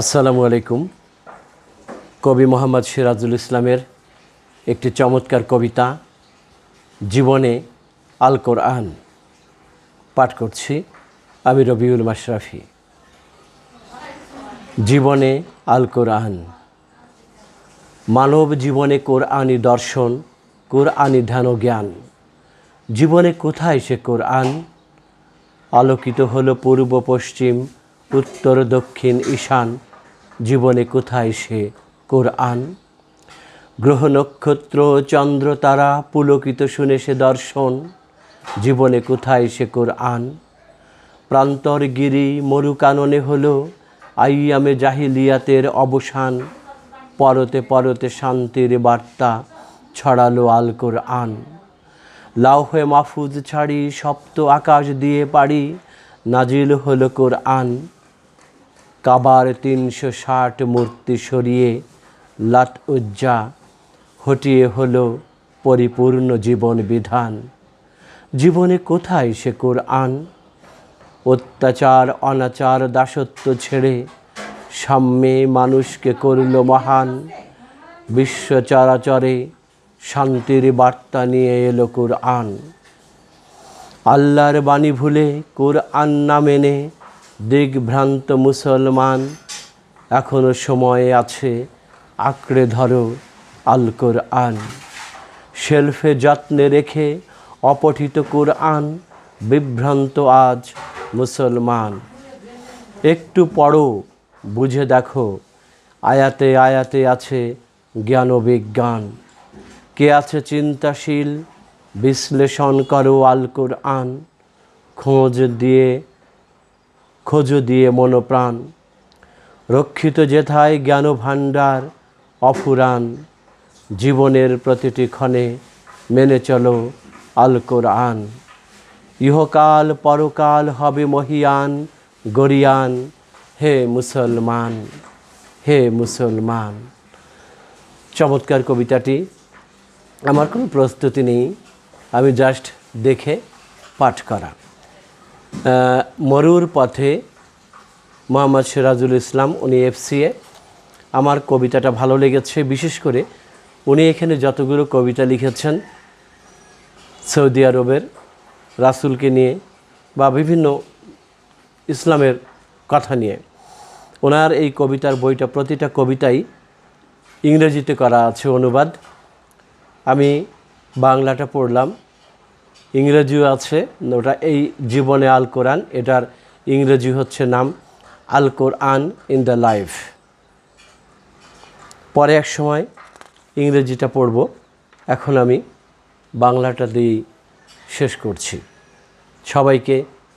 আসসালামু আলাইকুম। কবি মোহাম্মদ সিরাজুল ইসলামের একটি চমৎকার কবিতা, জীবনে আল কোরআন, পাঠ করছি আমি রবিউল মাশরাফি। জীবনে আল কোরআন, মানব জীবনে কোরআনি দর্শন, কোরআনি ধ্যান জ্ঞান। জীবনে কোথায় সে কোরআন? আলোকিত হলো পূর্ব পশ্চিম উত্তর দক্ষিণ ঈশান, জীবনে কোথায় সে কোরআন? গ্রহ নক্ষত্র, চন্দ্র তারা, পুলকিত শুনে সে দর্শন, জীবনে কোথায় সে কোরআন? প্রান্তর গিরি মরুকাননে হলো, আইয়ামে জাহিলিয়াতের অবসান, পরতে পরতে শান্তির বার্তা ছড়ালো আল কোরআন। লাউহে মাহফুজ ছাড়ি, সপ্ত আকাশ দিয়ে পারি নাজিল হলো কোরআন। কাবার তিনশো ষাট মূর্তি সরিয়ে লাট উজ্জা হটিয়ে হলো পরিপূর্ণ জীবন বিধান। জীবনে কোথায় সে কোরআন? অত্যাচার, অনাচার, দাসত্ব ছেড়ে সাম্যে মানুষকে করল মহান। বিশ্ব চরাচরে শান্তির বার্তা নিয়ে এলো কোরআন। আল্লাহর বাণী ভুলে কোরআন না মেনে দিগভ্রান্ত মুসলমান, এখনও সময় আছে, আঁকড়ে ধরো আল কোরআন। শেলফে যত্নে রেখে অপঠিত কোরআন, বিভ্রান্ত আজ মুসলমান। একটু পড়ো, বুঝে দেখো, আয়াতে আয়াতে আছে জ্ঞান বিজ্ঞান কে আছে চিন্তাশীল, বিশ্লেষণ করো আল কোরআন। খোঁজ দিয়ে খোঁজ দিয়ে মনোপ্রাণ। রক্ষিত যেথায় জ্ঞান ভাণ্ডার অফুরান জীবনের প্রতিটি ক্ষণে মেনে চলো আল কোরআন। ইহকাল পরকাল হবে মহিয়ান, গরিয়ান, হে মুসলমান হে মুসলমান। চমৎকার কবিতাটি। আমার কোনো প্রস্তুতি নেই, আমি জাস্ট দেখে পাঠ করা। মরুর পথে মোহাম্মদ সিরাজুল ইসলাম, উনি এফসিএ। আমার কবিতাটা ভালো লেগেছে, বিশেষ করে উনি এখানে যতগুলো কবিতা লিখেছেন সৌদি আরবের রাসুলকে নিয়ে বা বিভিন্ন ইসলামের কথা নিয়ে। ওনার এই কবিতার বইটা, প্রতিটা কবিতাই ইংরেজিতে করা আছে অনুবাদ। আমি বাংলাটা পড়লাম। ইংরেজিও আছে, ওটা এই জীবনে আল কোরআন, এটার ইংরেজি হচ্ছে নাম Al Quran in the life. পরে এক সময় ইংরেজিটা পড়ব, এখন আমি বাংলাটা দিয়েই শেষ করছি। সবাইকে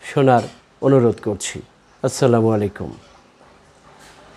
শোনার অনুরোধ করছি। আসসালামু আলাইকুম।